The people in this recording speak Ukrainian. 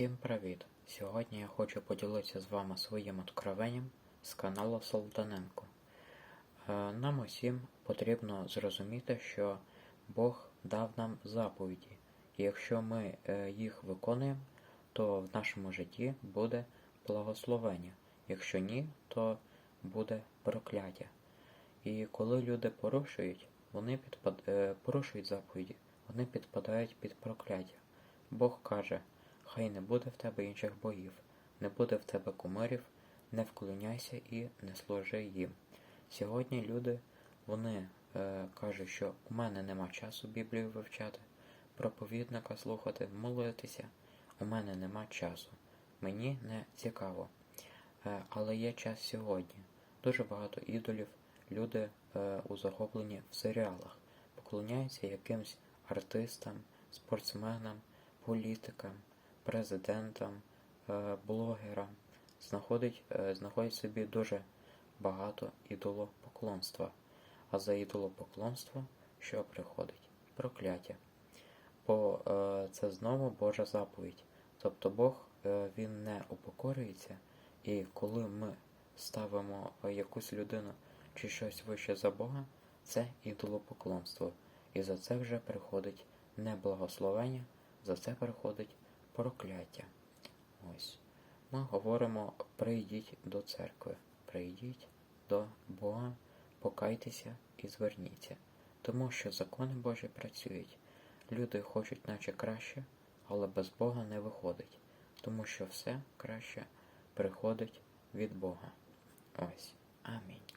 Всім привіт! Сьогодні я хочу поділитися з вами своїм откровенням з каналу Солданенко. Е, Нам усім потрібно зрозуміти, що Бог дав нам заповіді, і якщо ми е, їх виконуємо, то в нашому житті буде благословення. Якщо ні, то буде прокляття. І коли люди порушують, вони підпад... е, порушують заповіді, вони підпадають під прокляття. Бог каже, хай не буде в тебе інших богів, не буде в тебе кумирів, не вклоняйся і не служи їм. Сьогодні люди вони е, кажуть, що у мене нема часу Біблію вивчати, проповідника слухати, молитися. У мене нема часу. Мені не цікаво. Е, але є час сьогодні. Дуже багато ідолів люди е, у захопленні в серіалах, поклоняються якимсь артистам, спортсменам, політикам, президентам, е, блогерам, знаходять, е, знаходять собі дуже багато ідолопоклонства. А за ідолопоклонство що приходить? Прокляття. Бо е, це знову Божа заповідь. Тобто Бог він не упокорюється, і коли ми ставимо якусь людину чи щось вище за Бога, це ідолопоклонство. І за це вже приходить не благословення, за це приходить прокляття. Ось. Ми говоримо: прийдіть до церкви, прийдіть до Бога, покайтеся і зверніться. Тому що закони Божі працюють. Люди хочуть, наче краще, але без Бога не виходить, тому що все краще приходить від Бога. Ось. Амінь.